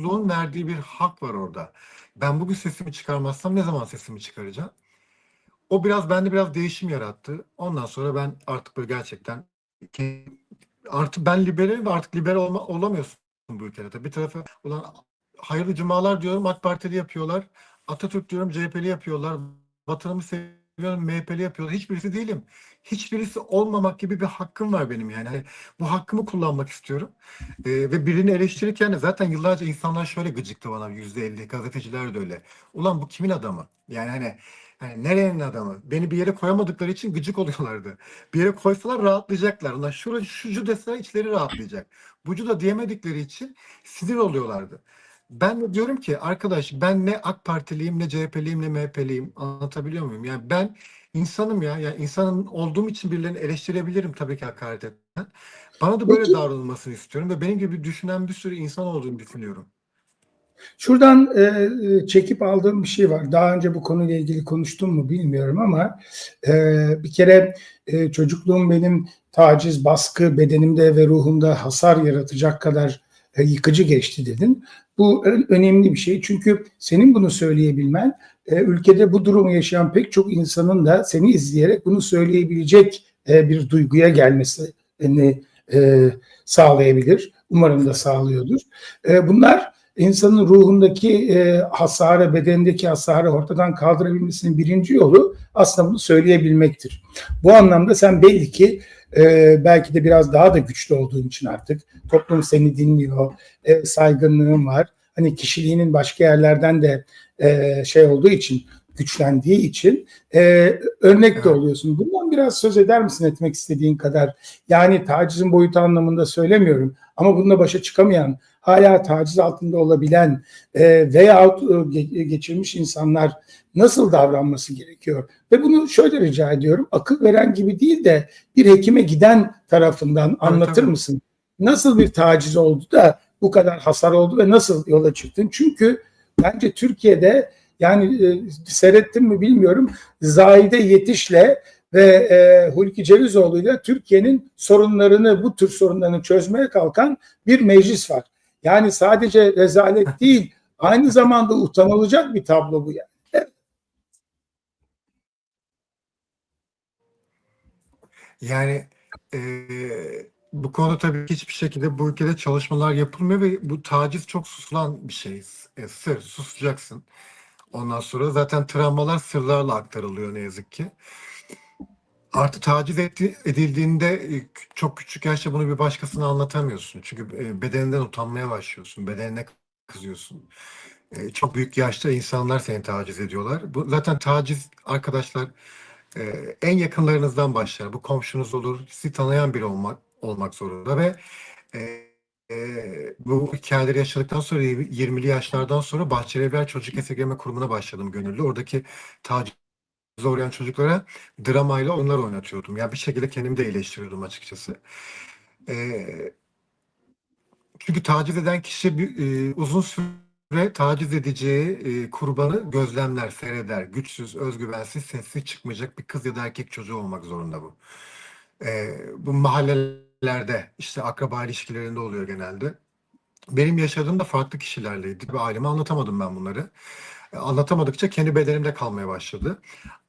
yolsuzluğun verdiği bir hak var orada. Ben bugün sesimi çıkarmazsam ne zaman sesimi çıkaracağım? O biraz bende biraz değişim yarattı. Ondan sonra ben artık böyle gerçekten artık ben liberalim ve artık liberal olma, olamıyorsun bu ülkede. Tabii Bir tarafa ulan hayırlı cumalar diyorum AK Partili yapıyorlar. Atatürk diyorum CHP'li yapıyorlar. Vatanımı seviyorum MHP'li yapıyorlar. Hiçbirisi değilim. Hiçbirisi olmamak gibi bir hakkım var benim yani. Hani bu hakkımı kullanmak istiyorum. Ee, ve birini eleştirirken zaten yıllarca insanlar şöyle gıcıktı bana yüzde elli gazeteciler de öyle. Ulan bu kimin adamı? Yani hani hani nerenin adamı? Beni bir yere koyamadıkları için gıcık oluyorlardı. Bir yere koysalar rahatlayacaklar. Ulan şuracı şucu deseler içleri rahatlayacak. Bucu da diyemedikleri için sinir oluyorlardı. Ben de diyorum ki arkadaş ben ne AK Partiliyim ne CHP'liyim ne MHP'liyim anlatabiliyor muyum? Yani ben insanım ya. Yani insanın olduğum için birilerini eleştirebilirim tabii ki hakaret etmeden. Bana da böyle Peki. davranılmasını istiyorum ve benim gibi düşünen bir sürü insan olduğunu düşünüyorum. Şuradan e, e, çekip aldığım bir şey var. Daha önce bu konuyla ilgili konuştum mu bilmiyorum ama e, bir kere e, çocukluğum benim taciz, baskı bedenimde ve ruhumda hasar yaratacak kadar e, yıkıcı geçti dedin. Bu önemli bir şey çünkü senin bunu söyleyebilmen e, ülkede bu durumu yaşayan pek çok insanın da seni izleyerek bunu söyleyebilecek e, bir duyguya gelmesini e, sağlayabilir. Umarım da sağlıyordur. Bunlar insanın ruhundaki e, hasarı, bedendeki hasarı ortadan kaldırabilmesinin birinci yolu aslında bunu söyleyebilmektir. Bu anlamda sen belli ki e, belki de biraz daha da güçlü olduğun için artık toplum seni dinliyor, e, saygınlığın var. Hani kişiliğinin başka yerlerden de e, şey olduğu için güçlendiği için e, örnek de oluyorsun. Bundan biraz söz eder misin etmek istediğin kadar? Yani tacizin boyutu anlamında söylemiyorum ama bununla başa çıkamayan hala taciz altında olabilen e, veyahut e, ge- geçirmiş insanlar nasıl davranması gerekiyor? Ve bunu şöyle rica ediyorum. Akıl veren gibi değil de bir hekime giden tarafından anlatır tabii. mısın? Nasıl bir taciz oldu da bu kadar hasar oldu ve nasıl yola çıktın? Çünkü bence Türkiye'de yani e, seyrettim mi bilmiyorum. Zahide Yetiş'le ve e, Hulki Cevizoğlu'yla Türkiye'nin sorunlarını, bu tür sorunlarını çözmeye kalkan bir meclis var. Yani sadece rezalet değil, aynı zamanda utanılacak bir tablo bu yani. Yani eee, bu konuda tabii ki hiçbir şekilde bu ülkede çalışmalar yapılmıyor ve bu taciz çok susulan bir şey. E, sır, susacaksın. Ondan sonra zaten travmalar sırlarla aktarılıyor ne yazık ki. Artı taciz edildiğinde e, çok küçük yaşta bunu bir başkasına anlatamıyorsun. Çünkü e, bedeninden utanmaya başlıyorsun. Bedenine kızıyorsun. E, çok büyük yaşta insanlar seni taciz ediyorlar. Bu zaten taciz arkadaşlar en yakınlarınızdan başlar. Bu komşunuz olur, sizi tanıyan biri olmak olmak zorunda ve e, bu hikayeleri yaşadıktan sonra 20'li yaşlardan sonra Bahçelievler Çocuk Esirgeme Kurumu'na başladım gönüllü. Oradaki taciz uğrayan çocuklara dramayla oyunlar oynatıyordum. Yani bir şekilde kendimi de iyileştiriyordum açıkçası. Ee, çünkü taciz eden kişi bir, e, uzun süre taciz edeceği e, kurbanı gözlemler, seyreder. Güçsüz, özgüvensiz, sessiz çıkmayacak bir kız ya da erkek çocuğu olmak zorunda bu. Ee, bu mahallelerde işte akraba ilişkilerinde oluyor genelde. Benim yaşadığım da farklı kişilerleydi ve aileme anlatamadım ben bunları. Anlatamadıkça kendi bedenimde kalmaya başladı.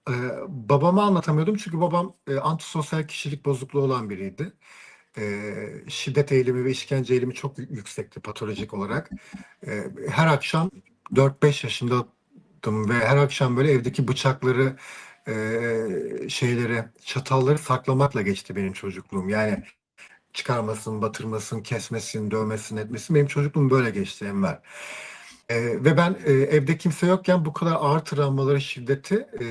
Ee, babama anlatamıyordum çünkü babam e, antisosyal kişilik bozukluğu olan biriydi. Ee, şiddet eğilimi ve işkence eğilimi çok yü- yüksekti patolojik olarak. Ee, her akşam 4-5 yaşındaydım ve her akşam böyle evdeki bıçakları, e, şeyleri, çatalları saklamakla geçti benim çocukluğum. Yani çıkarmasın, batırmasın, kesmesin, dövmesin, etmesin. Benim çocukluğum böyle geçti Enver. Ee, ve ben e, evde kimse yokken bu kadar ağır travmaları, şiddeti e,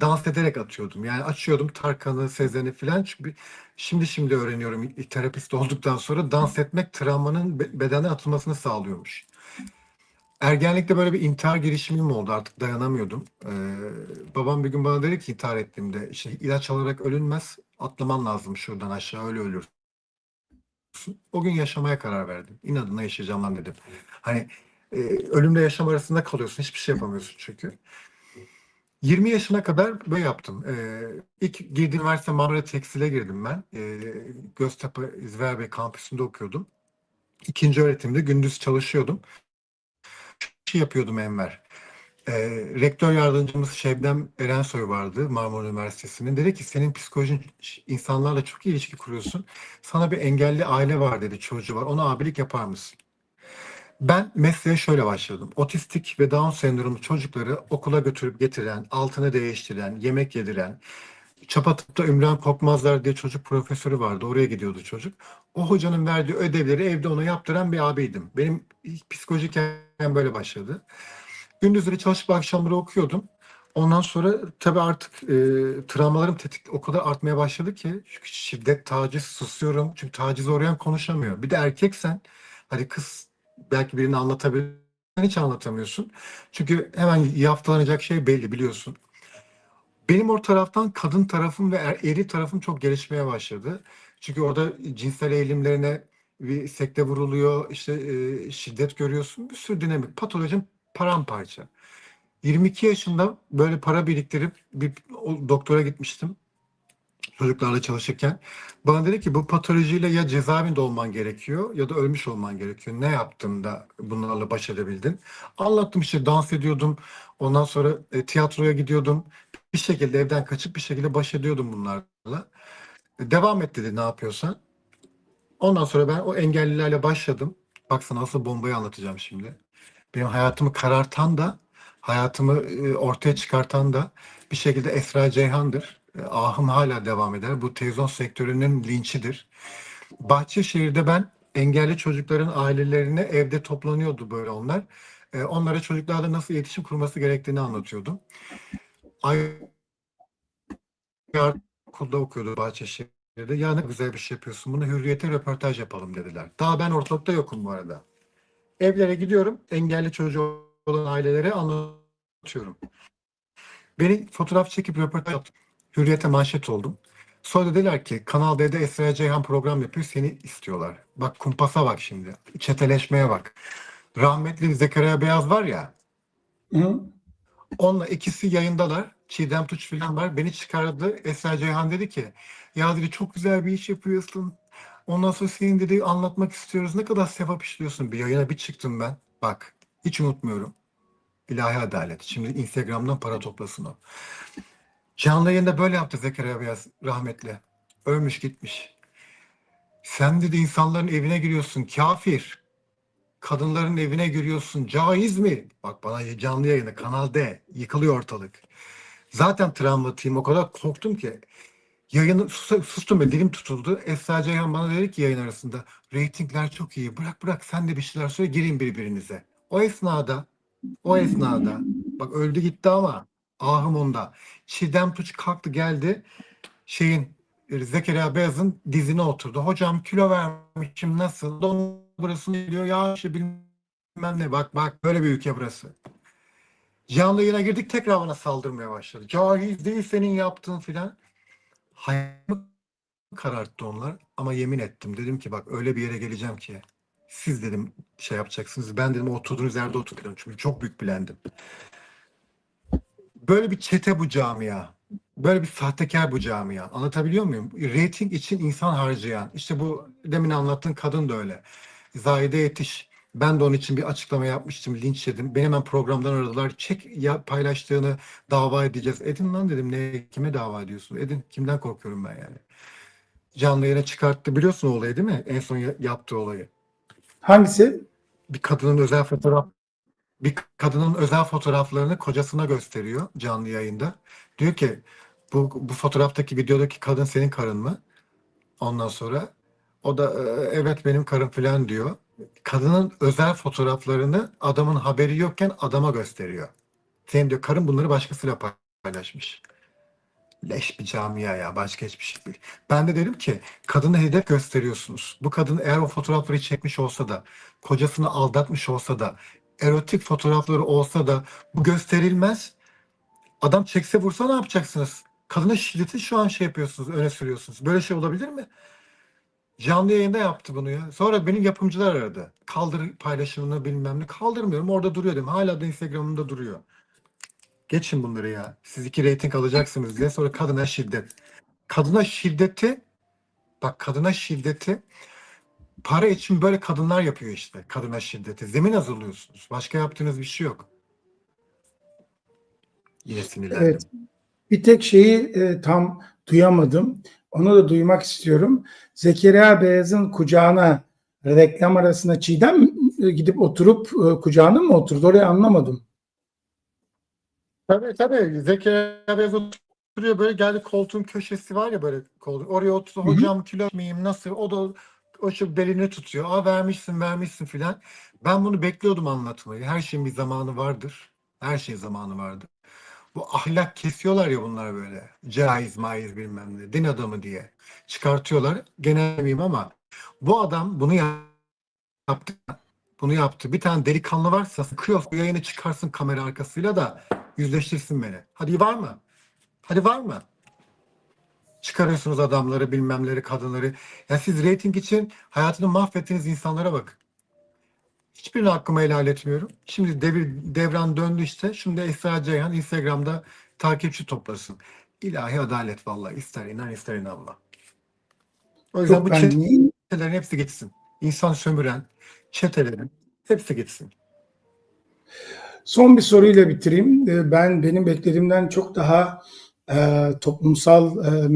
dans ederek atıyordum. Yani açıyordum Tarkan'ı, Sezen'i filan. Çünkü şimdi şimdi öğreniyorum terapist olduktan sonra dans etmek travmanın be- bedene atılmasını sağlıyormuş. Ergenlikte böyle bir intihar girişimim oldu. Artık dayanamıyordum. Ee, babam bir gün bana dedi ki intihar ettiğimde işte ilaç alarak ölünmez. Atlaman lazım şuradan aşağı öyle ölürsün. O gün yaşamaya karar verdim. İnadına yaşayacağım lan dedim. Hani e, ölümle yaşam arasında kalıyorsun. Hiçbir şey yapamıyorsun çünkü. 20 yaşına kadar böyle yaptım. E, ilk girdiğim üniversite Marmara Tekstil'e girdim ben. E, Göztepe İzver Bey kampüsünde okuyordum. İkinci öğretimde gündüz çalışıyordum. şey yapıyordum Enver. Ee, rektör yardımcımız Şebnem Erensoy vardı Marmara Üniversitesi'nin. Dedi ki senin psikolojin insanlarla çok iyi ilişki kuruyorsun. Sana bir engelli aile var dedi çocuğu var. Ona abilik yapar mısın? Ben mesleğe şöyle başladım. Otistik ve Down sendromlu çocukları okula götürüp getiren, altını değiştiren, yemek yediren, Çapatıp'ta Ümran Korkmazlar diye çocuk profesörü vardı. Oraya gidiyordu çocuk. O hocanın verdiği ödevleri evde ona yaptıran bir abiydim. Benim psikolojik hikayem böyle başladı. Gündüzleri çalışıp akşamları okuyordum. Ondan sonra tabii artık e, travmalarım tetik o kadar artmaya başladı ki çünkü şiddet, taciz, susuyorum. Çünkü tacize uğrayan konuşamıyor. Bir de erkeksen hadi kız belki birini anlatabilir hiç anlatamıyorsun. Çünkü hemen yaftalanacak şey belli biliyorsun. Benim o taraftan kadın tarafım ve er, eri tarafım çok gelişmeye başladı. Çünkü orada cinsel eğilimlerine bir sekte vuruluyor, işte e, şiddet görüyorsun. Bir sürü dinamik. Patolojim paramparça. 22 yaşında böyle para biriktirip bir doktora gitmiştim. Çocuklarla çalışırken. Bana dedi ki bu patolojiyle ya cezaevinde olman gerekiyor ya da ölmüş olman gerekiyor. Ne yaptın da bunlarla baş edebildin? Anlattım işte dans ediyordum. Ondan sonra e, tiyatroya gidiyordum. Bir şekilde evden kaçıp bir şekilde baş ediyordum bunlarla. E, Devam et dedi ne yapıyorsan. Ondan sonra ben o engellilerle başladım. Baksana nasıl bombayı anlatacağım şimdi. Benim hayatımı karartan da, hayatımı e, ortaya çıkartan da bir şekilde Esra Ceyhan'dır. E, Ahım hala devam eder. Bu televizyon sektörünün linçidir. Bahçeşehir'de ben engelli çocukların ailelerine evde toplanıyordu böyle onlar. E, Onlara çocuklarla nasıl iletişim kurması gerektiğini anlatıyordum. Ay okulda okuyordu Bahçeşehir'de. Ya ne güzel bir şey yapıyorsun. Bunu hürriyete röportaj yapalım dediler. Daha ben ortalıkta yokum bu arada. Evlere gidiyorum. Engelli çocuğu olan ailelere anlatıyorum. Beni fotoğraf çekip röportaj yaptım. Hürriyete manşet oldum. Sonra dediler ki Kanal D'de Esra Ceyhan program yapıyor seni istiyorlar. Bak kumpasa bak şimdi. Çeteleşmeye bak. Rahmetli Zekeriya Beyaz var ya Hı? Onunla ikisi yayındalar. Çiğdem Tuç filan var. Beni çıkardı. Esra Ceyhan dedi ki ya dedi çok güzel bir iş yapıyorsun. Ondan sonra senin dedi anlatmak istiyoruz. Ne kadar sevap işliyorsun. Bir yayına bir çıktım ben. Bak hiç unutmuyorum. İlahi adalet. Şimdi Instagram'dan para toplasın o. Canlı yayında böyle yaptı Zekeriya Beyaz rahmetli. Ölmüş gitmiş. Sen dedi insanların evine giriyorsun kafir. Kadınların evine giriyorsun caiz mi? Bak bana canlı yayını Kanal D yıkılıyor ortalık. Zaten travmatiyim o kadar korktum ki. Yayını sus- sustum ve dilim tutuldu. Esra Ceyhan bana dedi ki yayın arasında reytingler çok iyi bırak bırak sen de bir şeyler söyle girin birbirinize. O esnada o esnada bak öldü gitti ama ahım onda. Çiğdem Tuç kalktı geldi şeyin e, Zekeriya Beyaz'ın dizine oturdu. Hocam kilo vermişim nasıl? Don burası ne diyor? Ya işte bilmem ne bak bak böyle bir ülke burası. Canlı yayına girdik tekrar bana saldırmaya başladı. Caiz değil senin yaptığın filan. Hayatımı kararttı onlar ama yemin ettim. Dedim ki bak öyle bir yere geleceğim ki siz dedim şey yapacaksınız. Ben dedim oturduğunuz yerde oturuyorum. Çünkü çok büyük bilendim. Böyle bir çete bu camia. Böyle bir sahtekar bu camia. Anlatabiliyor muyum? Rating için insan harcayan. İşte bu demin anlattığın kadın da öyle. Zahide Yetiş. Ben de onun için bir açıklama yapmıştım. Linç yedim. Beni hemen programdan aradılar. Çek ya paylaştığını dava edeceğiz. Edin lan dedim. Ne kime dava ediyorsun? Edin. Kimden korkuyorum ben yani? Canlı yayına çıkarttı. Biliyorsun o olayı değil mi? En son ya- yaptığı olayı. Hangisi? Bir kadının özel fotoğraf bir kadının özel fotoğraflarını kocasına gösteriyor canlı yayında. Diyor ki bu, bu fotoğraftaki videodaki kadın senin karın mı? Ondan sonra o da "Ee, evet benim karım falan diyor. Kadının özel fotoğraflarını adamın haberi yokken adama gösteriyor. Senin diyor karın bunları başkasıyla paylaşmış. Leş bir camia ya başka hiçbir şey değil. Ben de dedim ki kadına hedef gösteriyorsunuz. Bu kadın eğer o fotoğrafları çekmiş olsa da kocasını aldatmış olsa da erotik fotoğrafları olsa da bu gösterilmez. Adam çekse vursa ne yapacaksınız? Kadına şiddeti şu an şey yapıyorsunuz, öne sürüyorsunuz. Böyle şey olabilir mi? Canlı yayında yaptı bunu ya. Sonra benim yapımcılar aradı. Kaldır paylaşımını bilmem ne. Kaldırmıyorum. Orada duruyor dedim. Hala da Instagram'ımda duruyor. Geçin bunları ya. Siz iki reyting alacaksınız diye. Sonra kadına şiddet. Kadına şiddeti bak kadına şiddeti para için böyle kadınlar yapıyor işte kadına şiddeti. Zemin hazırlıyorsunuz. Başka yaptığınız bir şey yok. Yine sinirlendim. Evet. Bir tek şeyi e, tam duyamadım. Onu da duymak istiyorum. Zekeriya Beyaz'ın kucağına reklam arasında Çiğdem e, gidip oturup e, kucağına mı oturdu? Orayı anlamadım. Tabii tabii. Zekeriya Beyaz oturuyor böyle geldi koltuğun köşesi var ya böyle koltuğun. Oraya oturdu. Hocam kilo miyim nasıl? O da o şu belini tutuyor. Aa vermişsin vermişsin filan. Ben bunu bekliyordum anlatmayı. Her şeyin bir zamanı vardır. Her şeyin zamanı vardır. Bu ahlak kesiyorlar ya bunlar böyle. Caiz maiz bilmem ne. Din adamı diye. Çıkartıyorlar. Genellemeyeyim ama bu adam bunu yaptı. Bunu yaptı. Bir tane delikanlı varsa sıkıyor bu yayını çıkarsın kamera arkasıyla da yüzleştirsin beni. Hadi var mı? Hadi var mı? Çıkarıyorsunuz adamları, bilmemleri, kadınları. Ya siz reyting için hayatını mahvettiğiniz insanlara bak. Hiçbirini hakkımı helal etmiyorum. Şimdi devir, devran döndü işte. Şimdi Esra Ceyhan Instagram'da takipçi toplasın. İlahi adalet vallahi. İster inan ister inanma. O yüzden Yok bu ben çetelerin hepsi gitsin. İnsan sömüren çetelerin hepsi gitsin. Son bir soruyla bitireyim. E, Ben benim beklediğimden çok daha e, toplumsal e,